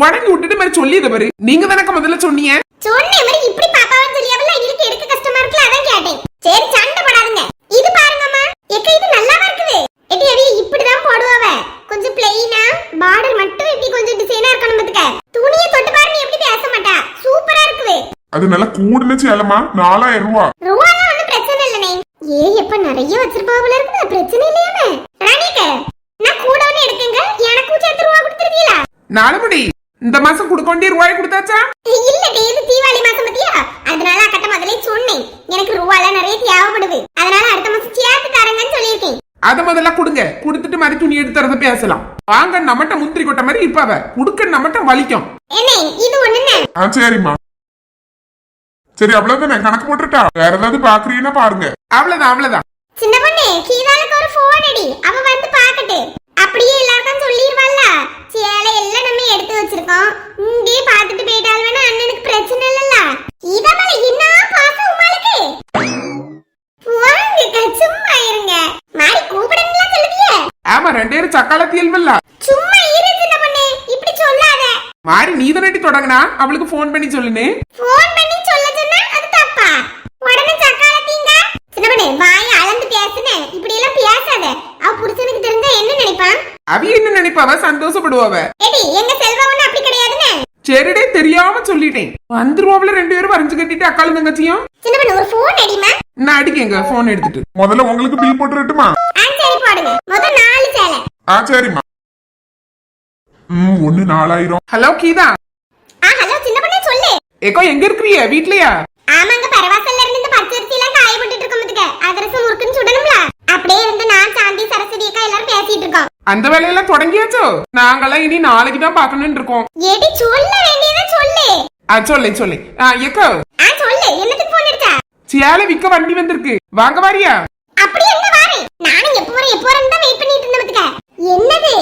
தொடங்கி விட்டுட்டு மாதிரி சொல்லியத பாரு. நீங்க தானக்க முதல்ல சொன்னீங்க? சொன்னே மாதிரி இப்படி பாப்பாவும் தெரியாமல இருக்கு எடுக்க கஷ்டமா இருக்குல அதான் கேட்டேன். சரி சண்டை போடாதுங்க. இது பாருங்கம்மா. எக்க இது நல்லாவா இருக்குது? எட்டி அவி இப்படிதான் போடுவாவ. கொஞ்சம் பிளெயினா பார்டர் மட்டும் இப்படி கொஞ்சம் டிசைனா இருக்கணும் பாத்துக்க. துணியை தொட்டு பாருங்க எப்படி பேச மாட்டா. சூப்பரா இருக்குது. அது நல்லா கூடுன சேலமா நாலாயிரம் ரூபா. ரூபாலாம் ஒண்ணும் பிரச்சனை இல்லனே ஏ எப்ப நிறைய வச்சிருப்பாவுல இருக்குது பிரச்சனை இல்லையாமே ராணிக்க நான் கூட ஒண்ணு எடுக்கங்க. எனக்கும் சேர்த்து ரூபா கொடுத்துருவீங்களா நாலு முடி. இந்த மாசம் கொடுக்க வேண்டிய ரூபாய் கொடுத்தாச்சா? இல்லடி இது தீபாவளி மாசம் பத்தியா? அதனால அக்கட்ட முதல்ல சொன்னேன். எனக்கு ரூபால நிறைய தேவைப்படுது. அதனால அடுத்த மாசம் சேர்த்து தரேங்கன்னு சொல்லியிருக்கேன். அத முதல்ல கொடுங்க. கொடுத்துட்டு மாதிரி துணி எடுத்து தரத பேசலாம். வாங்க நம்மட்ட முந்திரி கொட்ட மாதிரி இருப்பாவ. குடுக்க நம்மட்ட வலிக்கும். என்ன இது ஒண்ணுன்னு? ஆ சரிம்மா. சரி அவ்வளவுதானே? கணக்கு போட்டுட்டா வேற ஏதாவது பாக்குறீங்கன்னா பாருங்க. அவ்வளவுதான் அவ்வளவுதான். சின்ன பொண்ணு கீதாளுக்கு ஒரு போன் அடி அவ வந்து பாக்கட்டு அப்படியே எல்லாருக்கும் சொல்லிடுவாள்ல. சேலை எல்லாம் நம்ம எடுத்து வச்சிருக்கோம். இங்கே பாத்துட்டு போயிட்டால் வேணா அண்ணனுக்கு பிரச்சனை இல்லல்ல. கீதா மேல என்ன பாசம் உங்களுக்கு வாங்க சும்மா இருங்க. மாறி கூப்பிடுங்களா சொல்லுவியே. ஆமா ரெண்டு பேரும் சக்காலத்தி இல்வல்ல சும்மா இரு சின்ன பொண்ணு இப்படி சொல்லாத. மாறி நீ தானே தொடங்கினா? அவளுக்கு ஃபோன் பண்ணி சொல்லுனே போன் பண்ணி சொல்ல சொன்னா அது தப்பா. உடனே சக்காலத்தீங்க சின்ன பொண்ணு வாய் அளந்து பேசுன இப்படி எல்லாம் பேசாத அவ புருஷனுக்கு தெரிஞ்சா என்ன நினைப்பான் அவ என்ன நினைப்பாவ? சந்தோஷப்படுவாவ? எங்க செல்வா ஒண்ணு அப்படி கிடையாதுன்னு? சரிடே தெரியாம சொல்லிட்டேன். வந்துருவாப்ல ரெண்டு பேரும் வரைஞ்சு கட்டிட்டு அக்காலும் தங்கச்சியும்? சின்ன பொண்ணு ஒரு போன் அடிமா நான் அடிக்கங்க போன் எடுத்துட்டு. முதல்ல உங்களுக்கு பில் போட்டுறட்டுமா ஆ சரி போடுங்க. மொத்தம் நாலு சேலை. ஆ சரிம்மா. ம் ஒண்ணு நாலாயிரம். ஹலோ கீதா. ஆ ஹலோ சின்ன பொண்ணு சொல்லு. ஏக்கோ எங்க இருக்கிறிய? வீட்லயா? ஆமாங்க பரவாசல்ல இருந்து இந்த பச்சரிசி எல்லாம் காய போட்டுட்டு இருக்கோம் பாத்துக்க. அதிரசம் முறுக்குன்னு சுடணும்ல அப்படியே இருந்து நான் சாந்தி சரஸ்வதி அக்கா எல்லாரும் பேசிட்டு இருக்கோம் அந்த வேலையெல்லாம் தொடங்கியாச்சோ? நாங்கெல்லாம் இனி நாளைக்கு தான் பாக்கணும்னு இருக்கோம். ஏடி சொல்ல வேண்டியதை சொல்லு. ஆ சொல்லு சொல்லு. ஆ ஏக்கோ ஆ சொல்லு. என்னத்துக்கு போன் அடிச்சா? சேலை விக்க வண்டி வந்திருக்கு. வாங்க வாரியா. அப்படி எங்க வாரேன் நானும் எப்போ வரேன் எப்போ வரேன் தான் வெயிட் பண்ணிட்டு இருந்தேன் என்னது?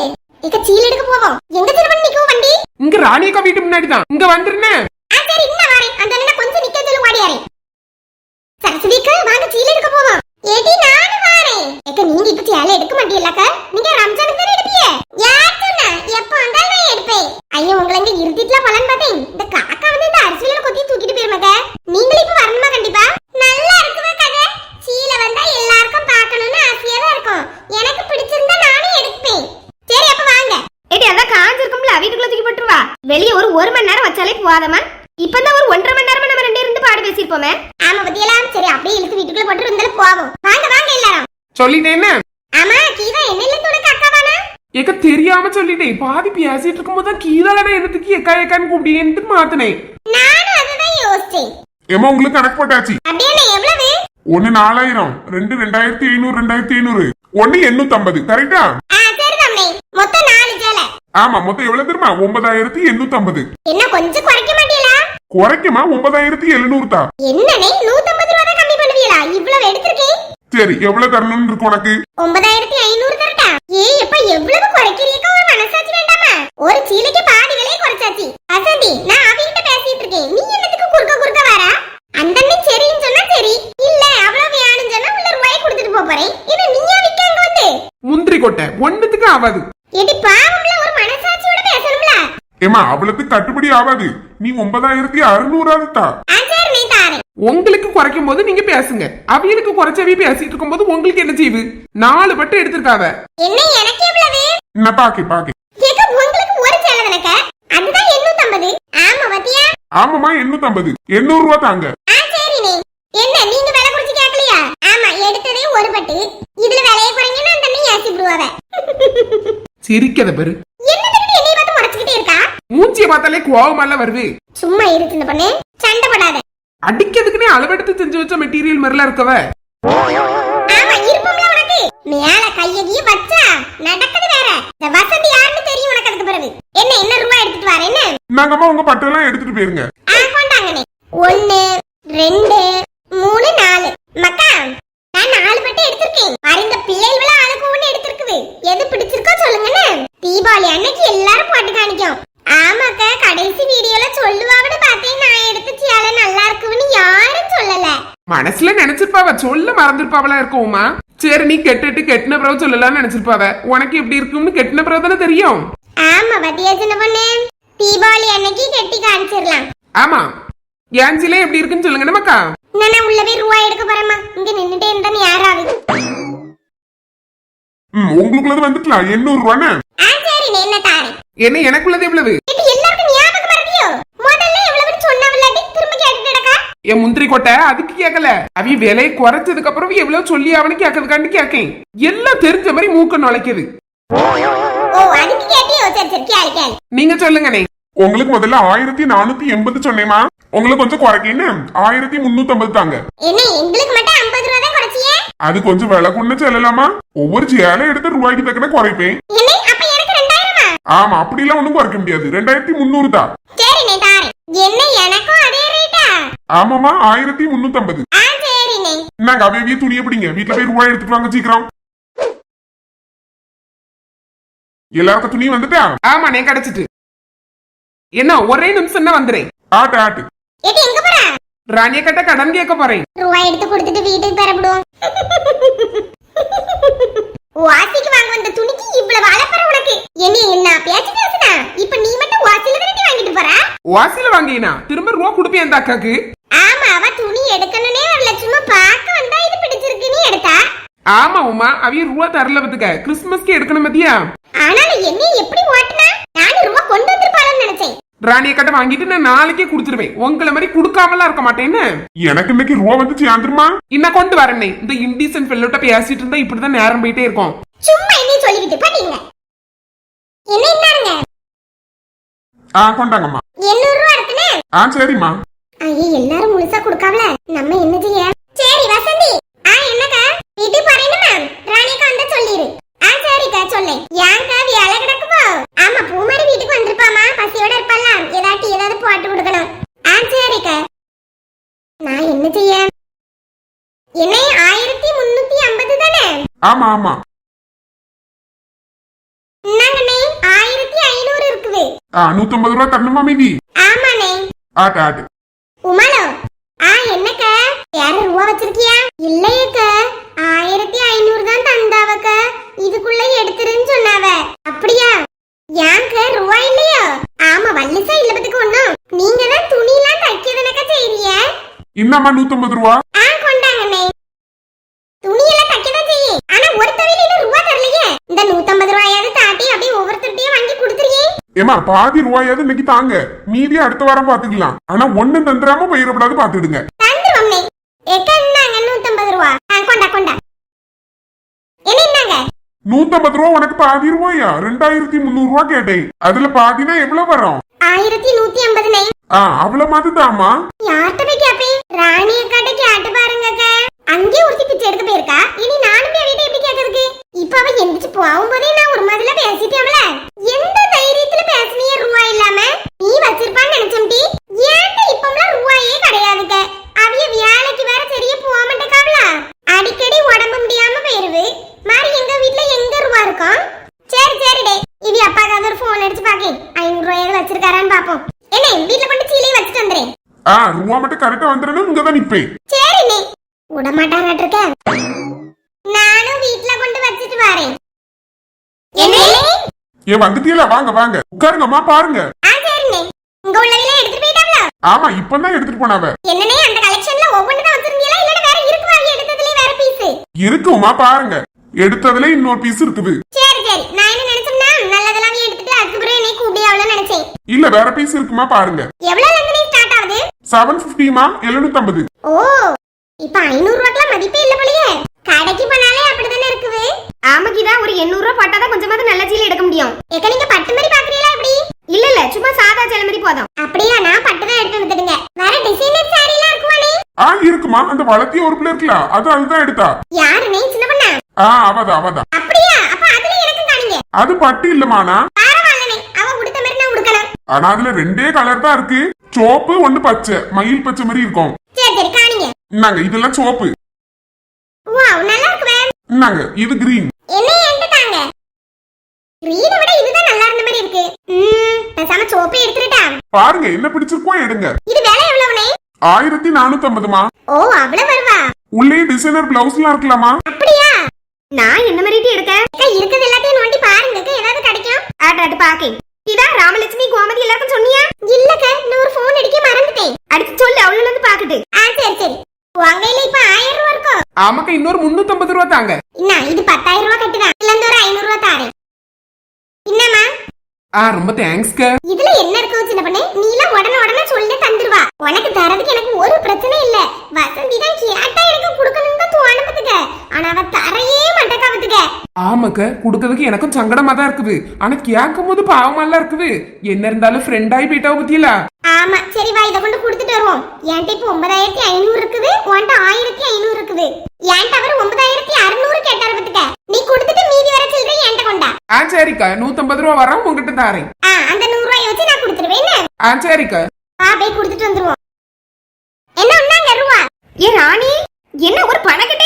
இக்க சீல் எடுக்க போவோம். எங்க திரும்ப நிக்கும் வண்டி? இங்க ராணி அக்கா வீட்டு முன்னாடி தான். இங்க வந்துருனேன் ஆ சரி இன்ன வாரேன் அந்த அண்ணனை கொஞ்சம் நிக்க சொல்லு ஓடியாரேன் சரஸ்வதிக்கு வாங்க சீல் எடுக்க போவோம். ஏடி நானும் வாரேன். ஏக்க நீங்க இப்ப சேலை எடுக்க மாட்டீங்களாக்க நீங்க ரம்ஜானுக்கு தானே எடுப்பீங்க யார் சொன்னா எப்ப வந்தாலும் நான் எடுப்பேன் ஐயோ உங்களை இங்க இருத்திட்டுல பலன் பார்த்தேன் இந்த காக்கா வந்து இந்த அரிசியில கொத்தி தூக்கிட்டு போயிருமாக்க நீங்களும் இப்ப வரணுமா கண்டிப்பா நல்லா இருக்குமா கதை சீல வந்தா எல்லாருக்கும் பார்க்கணும்னு ஆசையா தான் இருக்கும் எனக்கு பிடிச்சிருந்தா நானும் எடுப்பேன் சரி அப்ப வாங்க ஏடி அதான் காஞ்சிருக்கும்ல வீட்டுக்குள்ள தூக்கி போட்டுருவா வெளியே ஒரு ஒரு மணி நேரம் வச்சாலே போகாதமா இப்பதான் ஒரு ஒன்றரை மணி நேரமா நம்ம ரெண்டு இருந்து பாடு பேசிருப்போமே ஆமா பத்தியெல்லாம் சரி அப்படியே இழுத்து வீட்டுக்குள்ள போட்டு இருந்தாலும் போவோம் வாங்க வாங்க எல்லாரும் சொல்லிட்டேன்னு ஆமா கீதா என்னையில உனக்கு அக்காவானா ஏக்க தெரியாம சொல்லிட்டேன். பாதி பேசிட்டு இருக்கும்போது தான் கீதாலடா என்னத்துக்கு எக்கா எக்கான்னு கூப்பிடியேன்ட்டு மாத்தினேன். நானும் அதுதான் யோசிச்சேன். ஏமா உங்களுக்கு கணக்கு போட்டாச்சு? அப்படியே எவ்வளவு? ஒண்ணு நாலாயிரம் ரெண்டு ரெண்டாயிரத்தி ஐநூறு ரெண்டாயிரத்தி ஐநூறு. ஒண்ணு எண்ணூத்தி ஐம்பது கரெக்டா மொத்தம் நாலு சேலை. ஆமா மொத்தம் எவ்வளவு தெரியுமா? ஒன்பதாயிரத்தி எண்ணூத்தி ஐம்பது என்ன கொஞ்சம் குறைக்க மாட்டீங்களா? குறைக்குமா? ஒன்பதாயிரத்தி எழுநூறு தான் என்னனே நூத்தம்பது ரூபா தான் கம்மி பண்ணுவீங்களா? இவ்வளவு எடுத்திருக்கேன். சரி எவ்வளவு தரணும்னு இருக்கு உனக்கு? ஒன்பதாயிரத்தி ஐநூறு தரட்டா? ஏ எப்ப எவ்வளவு குறைக்கிறீங்க ஒரு மனசாட்சி வேண்டாமா ஒரு சீலைக்கு பாதி விலையை குறைச்சாச்சு அசந்தி நான் அவகிட்ட பேசிட்டு இருக்கேன் நீ என்னத்துக்கு குறுக்க குறுக்க வரா அந்த அண்ணன் சரின்னு சொன்னா சரி இல்ல அவ்வளவு வேணும்னு சொன்னா உள்ள ரூபாய் கொடுத்துட்டு போப் போறேன் இது நீயா விக்காங்க வந்து முந்திரி கொட்டை ஒண்ணுத்துக்கு ஆகாது. ஏமா அவ்வளவுக்கு கட்டுப்படி ஆகாது. நீ ஒன்பதாயிரத்தி அறுநூறாவது தா உங்களுக்கு குறைக்கும் போது நீங்க பேசுங்க. அவியலுக்கு குறைச்சவி பேசிட்டு இருக்கும்போது உங்களுக்கு என்ன செய்வு நாலு பட்டு எடுத்திருக்காவ. என்ன பாக்கே பாக்கே. ஆமாமா எண்ணூத்தி ஐம்பது எண்ணூறு ரூபா தாங்க. என்ன நீங்க விலை குறைச்சு கேட்கலையா? ஆமா எடுத்ததே ஒரு பட்டு இதுல விலையை குறைங்கன்னா ஏசி விடுவாவ சிரிக்கத பெரு. என்னதுக்கு என்னைய பார்த்து முறைச்சுக்கிட்டே இருக்கா? மூஞ்சிய பார்த்தாலே கோவமால வருது. சும்மா இரு சின்ன பொண்ணு சண்டை போடாத. அடிக்கிறதுக்குனே அளவெடுத்து செஞ்சு வச்ச மெட்டீரியல் மாதிரிலாம் இருக்கவ. ஆமா இருப்போம்ல உனக்கு. மேல வச்சா நடக்குது வேற. இந்த யாருன்னு தெரியும் உனக்கு அதுக்கு பிறகு. என்ன என்ன எடுத்துட்டு வர என்ன? நாங்கம்மா உங்க பட்டெல்லாம் எடுத்துட்டு போயிருங்க. ஆ கொண்டாங்கண்ணே. ஒன்னு ரெண்டு மூணு நாலு மக்கா நான் நாலு பட்டு எடுத்திருக்கேன் பாரு, இந்த பிள்ளைகள் ஆளுக்கு ஒண்ணு எடுத்திருக்குது எது பிடிச்சிருக்கோ சொல்லுங்கண்ணே தீபாவளி அன்னைக்கு எல்லாரும் போட்டு காணிக்கும் ஆமாக்கா கடைசி வீடியோல சொல்லுவாவிட பார்த்தேன் நான் எடுத்த சேலை நல்லா இருக்குன்னு யாரும் சொல்லல மனசுல நினைச்சிருப்பாவ மறந்துருப்பாவளா இருக்குமா சரி நீ கெட்டுட்டு கெட்டின பிறகு சொல்லலாம்னு நினைச்சிருப்பாவ. உனக்கு எப்படி இருக்கும்னு கெட்டின பிறகு தானே தெரியும். ஆமா பத்தியா சின்ன பொண்ணு? தீபாவளி அன்னைக்கு கெட்டி காமிச்சிடலாம். ஆமா. என் சிலை எப்படி இருக்குன்னு சொல்லுங்க நமக்கா. நான் உள்ள போய் ரூபாய் எடுக்க போறேம்மா. இங்க நின்னுட்டே இருந்தா யாராவது ம் உங்களுக்குள்ளது வந்துக்கலாம் எண்ணூறு தாரேன். என்ன எனக்குள்ளது எவ்வளவு இது எல்லாருக்கும் ஞாபகம் மறதியோ முதல்ல எவ்வளவுன்னு சொன்னவில்லாட்டி திரும்ப கேட்டுட்டு கிடக்கா என் முந்திரி கொட்டை அதுக்கு கேட்கல அவி விலை குறைச்சதுக்கு அப்புறம் எவ்வளவு சொல்லி அவனுக்கு கேட்கறதுக்காண்டி கேட்கேன் எல்லாம் தெரிஞ்ச மாதிரி மூக்க நுழைக்குது. நீங்க சொல்லுங்கண்ணே. உங்களுக்கு முதல்ல ஆயிரத்தி நானூத்தி எண்பது சொன்னேமா உங்களுக்கு கொஞ்சம் குறைக்கேன்னு ஆயிரத்தி முன்னூத்தி ஐம்பது தாங்க. அது கொஞ்சம் விலை கொண்டு செல்லலாமா? ஒவ்வொரு சேலை எடுத்து ரூபாய்க்கு தக்கன குறைப்பேன். என்ன அப்ப எனக்கு ரெண்டாயிரமா? ஆமா அப்படிலாம் ஒண்ணும் குறைக்க முடியாது. ரெண்டாயிரத்தி முந்நூறு தான். என்ன எனக்கும் அதே ரேட்டா ஆமாமா ஆயிரத்தி முன்னூத்தி ஐம்பது சரிண்ணே. நாங்க அவையே துணியை பிடிங்க. வீட்டுல போய் ரூபாய் எடுத்துட்டு வாங்க சீக்கிரம். எல்லாருக்கும் துணி வந்துட்டா? ஆமாண்ணே கிடைச்சிட்டு. என்ன ஒரே நிமிஷம் தான் வந்துறேன் ஆட்டு ஆட்டு. ஏடி எங்க போற? ராணிய கட்ட கடன் கேட்க போறேன். ரூபாய் எடுத்து கொடுத்துட்டு வீட்டுக்கு பெறப்படுவோம். வாசிக்கு வாங்க வந்த துணிக்கு இவ்வளவு அலப்பற உனக்கு. என்ன என்ன பேச்சு பேசுனா? இப்ப நீ மட்டும் வாசில தானே வாங்கிட்டு போற? வாசில வாங்கினா? திரும்ப ரூபா கொடுப்பேன் அந்த அக்காக்கு? ஆமா அவ துணி எடுக்கணும்னே வரல. சும்மா பார்க்க வந்தா இது பிடிச்சிருக்குன்னு எடுத்தா? ஆமா உமா. அவிய ரூபா தரல பத்துக்க. கிறிஸ்துமஸ்க்கு எடுக்கணும் மத்தியா ஆனாலும் என்ன எப்படி ஓட்டுனா? நானும் ரூபா கொண்டு வந்திருப்பாளன்னு நினைச்சேன். ராணிய கட்ட வாங்கிட்டு நான் நாளைக்கே கொடுத்துருவேன். உங்களை மாதிரி கொடுக்காமலாம் இருக்க மாட்டேன்னு எனக்கு இன்னைக்கு ரூபா வந்து சேர்ந்துருமா இன்னும் கொண்டு வரேனே இந்த இன்டீசன் ஃபெல்லோட்ட பேசிட்டு இருந்தா இப்படிதான் நேரம் போயிட்டே இருக்கும். சும்மா என்ன சொல்லிக்கிட்டு பண்ணீங்க என்ன என்னங்க ஆ கொண்டாங்கம்மா. எண்ணூறு ரூபா எடுத்துனே ஆ சரிம்மா. ஐயே எல்லாரும் முழுசா கொடுக்காவல நம்ம என்ன செய்ய? சரி வசந்தி. ஆ என்னக்கா? வீட்டுக்கு போறேன்னு மேம் ராணிக்கா வந்தா சொல்லிரு. ஆ சரிக்கா சொல்லேன். ஏன்க்கா வேலை கிடக்குமோ? ஆமா பூமாரி வீட்டுக்கு வந்திருப்பாமா? பசியோட ஏதாட்டி ஏதாவது போட்டு கொடுக்கணும். ஆ சரிக்கா. நான் என்ன செய்ய என்ன ஆயிரத்தி முன்னூத்தி ஐம்பது தானே? ஆமா ஆமா. என்னங்கண்ணே ஆயிரத்தி ஐநூறு இருக்குது. ஆ நூத்தம்பது ரூபா தரணுமா மீதி? ஆமாண்ணே. ஆட்டு ஆட்டு. உமாலோ ஆ என்னக்கா? யாரும் ரூபா வச்சிருக்கியா? இல்லையக்க. ஆயிரத்தி ஐநூறு தான் தந்தாவக்க. இதுக்குள்ள எடுத்துருன்னு சொன்னாவ. அப்படியா? ஏங்க ரூபா இல்லையோ? ஆமா வள்ளிசா இல்ல பத்துக்கு ஒண்ணும். நீங்க தான் துணிலாம் தைக்கிறதுனக்கா செய்றீங்க? இன்னம்மா நூத்தம்பது ரூபா? ஆ கொண்டாங்கண்ணே. துணியெல்லாம் தைக்கதான் செய்ய. ஆனா ஒரு இன்னும் ரூபா தரலையே. இந்த நூத்தம்பது ரூபாயாவது தாட்டி அப்படியே ஒவ்வொருத்தருட்டையும் வாங்கி கொடுத்துருக்கீங்க ஏமா பாதி ரூபாயாவது இன்னைக்கு தாங்க. மீதி அடுத்த வாரம் பாத்துக்கலாம் ஆனா ஒண்ணு தந்துடாம போயிடக்கூடாது பாத்துடுங்க தந்துருவோம்னே எக்க இந்தாங்க நூத்தம்பது ரூபா. ஆ கொண்டா கொண்டா. நூத்தம்பது ரூபா உனக்கு பாதி ரூபாயா? ரெண்டாயிரத்தி முந்நூறு ரூபா கேட்டேன். அதுல பாதினா எவ்வளவு வரும்? ஆயிரத்தி நூத்தி ஐம்பதுனே ஆ அவ்வளவு மாதிரி தாமா யார்கிட்ட போய் கேப்பேன் ராணி அக்காட்ட கேட்டு பாருங்க அக்கா அங்கே ஒருத்தி பிச்சை எடுக்க போயிருக்கா இனி நானும் போய் வீட்டை எப்படி கேட்கறதுக்கு இப்ப அவ எந்திரிச்சு போகும்போதே நான் ஒரு மாதிரில பேசிட்டேன்ல எந்த தைரியத்துல பேசுனிய ரூபா இல்லாம நீ வச்சிருப்பான்னு நினைச்சோம்டி ஏன்டா இப்பம்லாம் ரூபாயே கிடையாதுக்க அவிய வேலைக்கு வேற சரியா போக மாட்டேக்காவல அடிக்கடி உடம்பு முடியாம போயிருவு மாதிரி எங்க வீட்ல எங்க ரூபா இருக்கும் சரி சரி டே இவி அப்பாக்காவது ஒரு போன் அடிச்சு பாக்கேன் ஐநூறு ரூபாயாவது வச்சிருக்காரான்னு பாப்போம் என்ன வீட்ல கொண்டு சீலையை வச்சுட்டு வந்துறேன் ஆ ரூபா மட்டும் கரெக்டா வந்துடணும் இங்கதான் நிப்பேன் சரி நீ. விட மாட்டாராட்டு இருக்க நானும் வீட்ல கொண்டு வச்சிட்டு வரேன். என்ன? ஏ வந்துட்டீங்களா வாங்க வாங்க. உட்காருங்கம்மா பாருங்க. ஆ சரிண்ணே உங்க உள்ளவையில எடுத்துட்டு போயிட்டாங்களா ஆமா இப்பதான் எடுத்துட்டு போனாவ. என்னனே அந்த கலெக்ஷன்ல ஒவ்வொன்று தான் வச்சிருந்தீங்களா? இல்ல வேற இருக்குமா எடுத்ததுலயே வேற பீஸ் இருக்குமா பாருங்க. எடுத்ததுல இன்னொரு பீஸ் இருக்குது. சரி சரி. நான் என்ன நினைச்சேன்னா நல்லதெல்லாம் எடுத்துட்டு அதுக்கப்புறம் என்னை கூப்பிடியாவளோ நினைச்சேன். இல்ல வேற பீஸ் இருக்குமா பாருங்க. எவ்வளவு லந்தனே ஸ்டார்ட் செவன் பிப்டிமா எழுநூத்தி ஐம்பது ஓ இப்ப ஐநூறு ரூபாய்க்குலாம் மதிப்பே இல்ல போலயே. கடைக்கு போனாலே அப்படிதானே இருக்குது? ஆமாக்கிதா ஒரு எண்ணூறு ரூபா பட்டாதான் கொஞ்சமாவது நல்ல சீலை எடுக்க முடியும். ஏக்க நீங்க பட்டு மாதிரி பாக்குறீங்களா எப்படி? இல்ல இல்ல சும்மா சாதா சேலை மாதிரி போதும். அப்படியா நான் பட்டு தான் எடுத்து வந்துடுங்க வேற டிசைனர் சாரிலாம் இருக்குமானே ஆ இருக்குமா அந்த வளர்த்திய ஒரு பிள்ளை இருக்குல்ல அது அதுதான் எடுத்தா. யாருனே சின்ன பொண்ணா? ஆ அவதான் அவதான். அப்படியா அப்ப அதுல எனக்கும் காணுங்க. அது பட்டு இல்லமானா பரவாயில்லனே அவ உடுத்த மாதிரி நான் உடுக்கணும். ஆனா அதுல ரெண்டே கலர் தான் இருக்கு. சோப்பு ஒண்ணு பச்சை. மயில் பச்சை மாதிரி இருக்கும். இந்தாங்க இதெல்லாம் சோப்பு. இந்தாங்க இது கிரீன் என்ன என்கிட்ட தாங்க? கிரீனை விட இதுதான் நல்லா இருந்த மாதிரி இருக்கு. ம் பேசாம சோப்பே எடுத்துட்டா பாருங்க என்ன பிடிச்சிருக்கோ எடுங்க. இது விலை எவ்வளவுனே ஆயிரத்தி நானூத்தி ஐம்பதுமா ஓ அவ்வளவு வருவா? உள்ளே டிசைனர் பிளவுஸ்லாம் இருக்கலாமா? அப்படியா? நான் என்ன மாதிரி எடுக்க இருக்குது எல்லாத்தையும் நோண்டி பாருங்க ஏதாவது கிடைக்கும்? ஆட்டாட்டு பாக்கேன். இதான் ராமலட்சுமி கோமதி எல்லாருக்கும் சொன்னியா? இல்லக்க நான் ஒரு போன் அடிக்க மறந்துட்டேன். அடிச்சு சொல்லு அவளுல இருந்து பாக்கட்டு ஆ சரி சரி. உங்க கையில இப்ப ஆயிரம் ரூபா இருக்கும் ஆமாக்கா இன்னொரு முன்னூத்தம்பது ரூபா தாங்க. என்ன இது பத்தாயிரம் ரூபா கட்டுதான் இல்ல இந்த ஒரு ஐநூறு ரூபா தாரேன். என்னம்மா ஆ ரொம்ப தேங்க்ஸ்க்க. இதுல என்ன இருக்கு சின்ன பண்ணே? நீலாம் உடனே உடனே சொல்லி தந்துருவா. உனக்கு தரதுக்கு எனக்கு ஒரு பிரச்சனை இல்ல. வசந்தி தான் கேட்டா எனக்கு கொடுக்கணும்னு தோணுதுங்க ஆனா அவ தரையே மாட்டேக்கா பத்துக்க ஆமாக்க கொடுக்கறதுக்கு எனக்கும் சங்கடமா தான் இருக்குது. ஆனா கேட்கும் போது பாவமாலாம் இருக்குது. என்ன இருந்தாலும் ஃப்ரெண்ட் ஆகி போயிட்டா பத்தியில? ஆமா சரி வா இதை கொண்டு கொடுத்துட்டு வருவோம். என்கிட்ட இப்ப ஒன்பதாயிரத்தி ஐநூறு இருக்குது. உன்கிட்ட ஆயிரத்தி ஐநூறு இருக்குது. என்கிட்ட அவர் ஒன்பதாயிரத்தி அறுநூறு கேட்டாரு பத்துக்க நீ கொடுத்துட்டு மீதி வர சில்லறை என்கிட்ட கொண்டா. ஆ சரிக்கா. நூத்தம்பது ரூபா வரோம் உங்ககிட்ட தாரேன். ஆ அந்த நூறு ரூபாயை வச்சு நான் கொடுத்துருவேன்? ஆ சரிக்கா. வா போய் கொடுத்துட்டு வந்துருவோம். என்ன ஒண்ணாங்க ரூபா? ஏ ராணி என்ன ஒரு பணக்கட்டை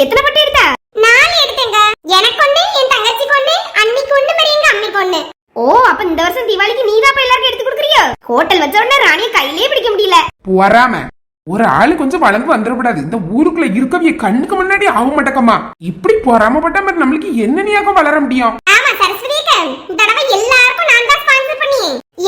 எத்தனை பட்டை எடுத்தா? நாலு எடுத்தேங்க. எனக்கு ஒண்ணு என் தங்கச்சிக்கு ஒண்ணு அன்னிக்கு ஒண்ணு மாதிரி எங்க அம்மிக்கு ஒண்ணு ஓ அப்ப இந்த வருஷம் தீபாவளிக்கு நீதான் இப்ப எல்லாருக்கும் எடுத்து கொடுக்குறியோ? ஹோட்டல் வச்ச உடனே ராணியை கையிலே பிடிக்க முடியல. வராம ஒரு ஆளு கொஞ்சம் வளர்ந்து வந்துடக்கூடாது. இந்த ஊருக்குள்ள இருக்கவிய கண்ணுக்கு முன்னாடி ஆக மாட்டேக்கம்மா. இப்படி பொறாமப்பட்ட மாதிரி நம்மளுக்கு என்ன நீயாக்கம் வளர முடியும்? ஆமா சரஸ்வதி தடவை எல்லாருக்கும் நான் தான் ஸ்பான்சர் பண்ணி.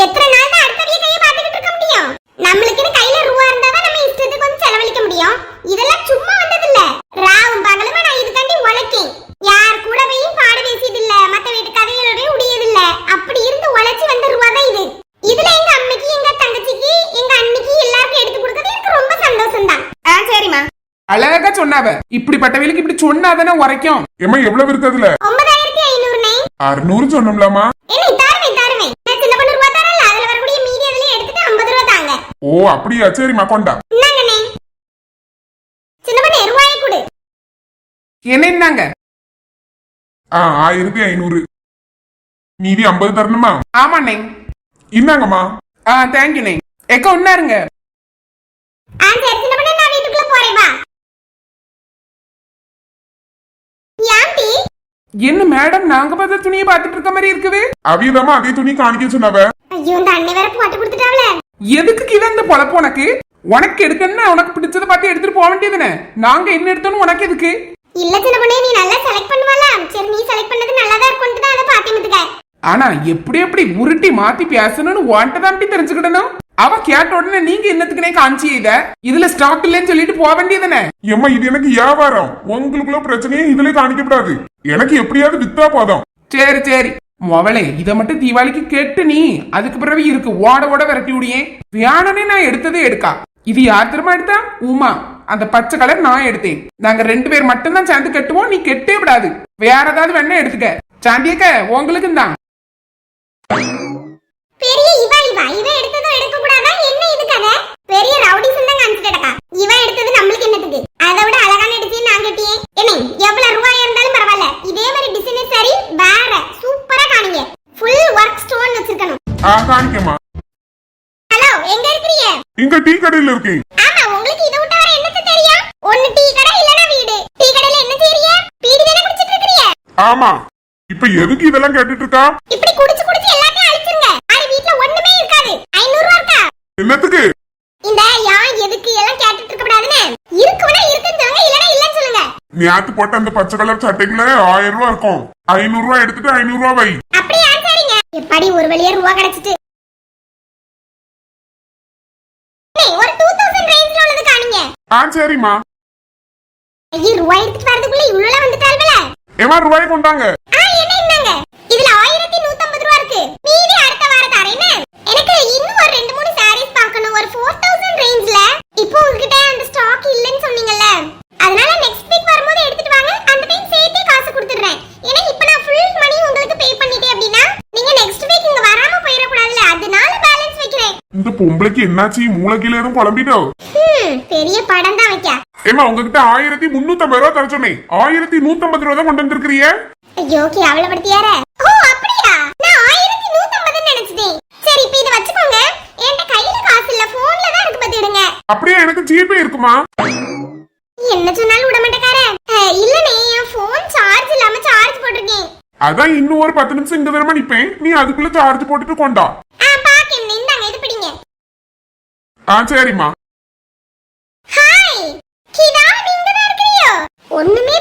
எத்தனை நாள் தான் அடுத்தவிய கையை பார்த்துக்கிட்டு இருக்க முடியும் நம்மளுக்குன்னு கையில ரூபா இருந்தா தான் நம்ம இஷ்டத்துக்கு வந்து செலவழிக்க முடியும் இதெல்லாம் சும்மா வந்தது இல்ல ராவும் பகலுமா நான் இதுக்காண்டி உழைக்கேன் யார் கூடவையும் பாடு பேசியது இல்ல மத்த வீட்டு கதைகளோடய உடையது இல்ல அப்படி இருந்து உழைச்சி வந்த ரூபா தான் இது இதுல எங்க அம்மைக்கு எங்க தங்கச்சிக்கு எங்க அண்ணிக்கு எல்லாருக்கும் எடுத்து கொடுக்கறது எனக்கு ரொம்ப சந்தோஷம் தான் ஆ சரிம்மா அழகா சொன்னாவ? இப்படிப்பட்டவங்களுக்கு இப்படி சொன்னாதானே உரைக்கும்? ஏமா எவ்வளவு இருக்கு அதுல? ஒன்பதாயிரத்தி ஐநூறுனே அறுநூறு சொன்னோம்லாமா ஓ அப்படியா? சரிம்மா கொண்டா. இந்தாங்கண்ணே. சின்ன பொண்ணு ரூபாயை கொடு. என்ன என்னங்க ஆ ஆயிரத்தி ஐநூறு. மீதி ஐம்பது தரணுமா? ஆமாண்ணே. இன்னாங்கம்மா ஆ தேங்க்யூண்ணே எக்க ஒன்னாருங்க என்ன மேடம் நாங்க பார்த்த துணியை பார்த்துட்டு இருக்க மாதிரி இருக்குது? அவியதாமா அதே துணி காணிக்க சொன்னவ. ஐயோ இந்த அண்ணன் வேற போட்டு கொடுத்துட்டாவல எதுக்கு கீழே இந்த பொழப்பு உனக்கு? உனக்கு எடுக்கணும்னா உனக்கு பிடிச்சதை பார்த்து எடுத்துட்டு போக வேண்டியதுனே நாங்க என்ன எடுத்தோம்னு உனக்கு எதுக்கு? இல்ல சின்ன பொண்ணு நீ நல்லா செலக்ட் பண்ணுவால சரி நீ செலக்ட் பண்ணது நல்லா தான் இருக்கும்னு தான் அதை பாத்தி முத்துக்க ஆனா எப்படி எப்படி உருட்டி மாத்தி பேசணும்னு உன்கிட்ட தான் தெரிஞ்சுக்கிடணும்? அவ கேட்ட உடனே நீங்க என்னத்துக்குனே காஞ்சி இத இதுல ஸ்டாக் இல்லைன்னு சொல்லிட்டு போக வேண்டியதுனே ஏம்மா இது எனக்கு வியாபாரம். உங்களுக்குள்ள பிரச்சனையே இதுல காணிக்கப்படாது. எனக்கு எப்படியாவது வித்தா போதும். சரி சரி. மொவளே இத மட்டும் தீபாவளிக்கு கெட்டு நீ அதுக்கு பிறகு இருக்கு ஓட ஓட விரட்டி விடியேன் வேணும்னே நான் எடுத்ததே எடுக்கா. இது யார் திரும்ப எடுத்தா? உமா. அந்த பச்சை கலர் நான் எடுத்தேன். நாங்க ரெண்டு பேர் மட்டும்தான் சேர்ந்து கட்டுவோம் நீ கெட்டே விடாது. வேற ஏதாவது வேணா எடுத்துக்க. சாந்தியக்க உங்களுக்கு தான் பெரிய இவ இவ. இவ எடுத்ததும் எடுக்க கூடாதா என்ன இது கதை? பெரிய ரவுடி தான் காமிச்சிட்டடா. இவ எடுத்தது நம்மளுக்கு என்னத்துக்கு? அதை விட அழகான எடுத்து நான் கட்டியே. என்ன எவ்வளவு ரூபாயா இருந்தாலும் பரவாயில்ல. இதே மாதிரி டிசைன் சரி வேற சூப்பரா காணிங்க. ஃபுல் ஒர்க் ஸ்டோன் வச்சிருக்கணும். ஆ காணிக்கம்மா ஹலோ எங்க இருக்கிறீங்க? இங்க டீ கடையில இருக்கேன். ஆமா உங்களுக்கு இதை விட்ட வேற தெரியும்? ஒண்ணு டீ கடை இல்லனா வீடு. டீ கடையில என்ன செய்றீங்க? பீடி தானே குடிச்சிட்டு இருக்கீங்க ஆமா. இப்ப எதுக்கு இதெல்லாம் கேட்டுட்டு இருக்கா இப்படி குடிச்சு குடிச்சு எல்லாத்தையும் அழிச்சிருங்க. அது வீட்ல ஒண்ணுமே இருக்காது. 500 ரூபா இருக்கா? என்னத்துக்கு? இந்த யான் எதுக்கு எல்லாம் கேட்டுட்டு இருக்க கூடாதுன்னு இருக்குவனா இருக்குன்னு சொல்லுங்க இல்லனா இல்லன்னு சொல்லுங்க. நேத்து போட்ட அந்த பச்சை கலர் சட்டைக்குள்ள ஆயிரம் ரூபாய் இருக்கும். ஐநூறு ரூபாய் எடுத்துட்டு ஐநூறு ரூபாய் வை. அப்படியே ஆன்சரிங்க எப்படி ஒரு வழியா ரூபா கிடைச்சிட்டு. ஒரு டூ தௌசண்ட் ரேஞ்ச்ல உள்ளது காணுங்க. ஆ சரிம்மா. ஐயோ ரூபாய் எடுத்துட்டு வரதுக்குள்ள இவ்வளவு வந்துட்டாள்கள ஏமா ரூபாய் கொண்டாங்க ஆ என்ன என்னங்க இதுல ஆயிரத்தி நூத்தம்பது ரூபா இருக்கு மீதி அடுத்த வாரம் தரேன்னு எனக்கு இன்னும் ஒரு ரெண்டு மூணு சாரீஸ் பார்க்கணும் ஒரு ஃபோர் தௌசண்ட் ரேஞ்ச்ல இப்போ உங்ககிட்ட அந்த ஸ்டாக் இல்லைன்னு சொன்னீங்கல்ல. அதனால நெக்ஸ்ட் வீக் வரும்போது எடுத்துட்டு வாங்க அந்த டைம் சேர்த்தே காசு கொடுத்துடுறேன். ஏன்னா இப்போ நான் ஃபுல் மணி உங்களுக்கு பே பண்ணிட்டேன் அப்படின்னா நீங்க நெக்ஸ்ட் வீக் இங்க வராம போயிடக்கூடாதுல்ல. அதனால பேலன்ஸ் வைக்கிறேன். இந்த பொம்பளைக்கு என்னாச்சு? மூளைக்கீழ எதுவும் குழம்பிட்டோ? பெரிய படம் தான் வைக்க. ஏமா உங்ககிட்ட ஆயிரத்தி முன்னூத்தம்பது ரூபா தர சொன்னேன். ஆயிரத்தி நூத்தம்பது ரூபா தான் கொண்டு வந்திருக்கிறிய ஐயோ கேவலப்படுத்தியார ஓ அப்படியா நான் ஆயிரத்தி நூத்தம்பதுன்னு நினைச்சிட்டேன் சரி இப்போ இதை வச்சுக்கோங்க என்கிட்ட கையில காசு இல்ல போன்ல தான் இருக்கு பாத்துடுங்க அப்படியே எனக்கு ஜிபே இருக்குமா? என்ன சொன்னாலும் விட மாட்டேக்கார இல்லனே என் போன் சார்ஜ் இல்லாம சார்ஜ் போட்டிருக்கேன். அதான் இன்னும் ஒரு பத்து நிமிஷம் இங்க தரமா நிப்பேன். நீ அதுக்குள்ள சார்ஜ் போட்டுட்டு கொண்டா. ஆ பாக்கேன் இந்தாங்க இது பிடிங்க. ஆ சரிம்மா. ஹாய் கிதா நீங்க தான் இருக்கிறியோ? ஒண்ணுமே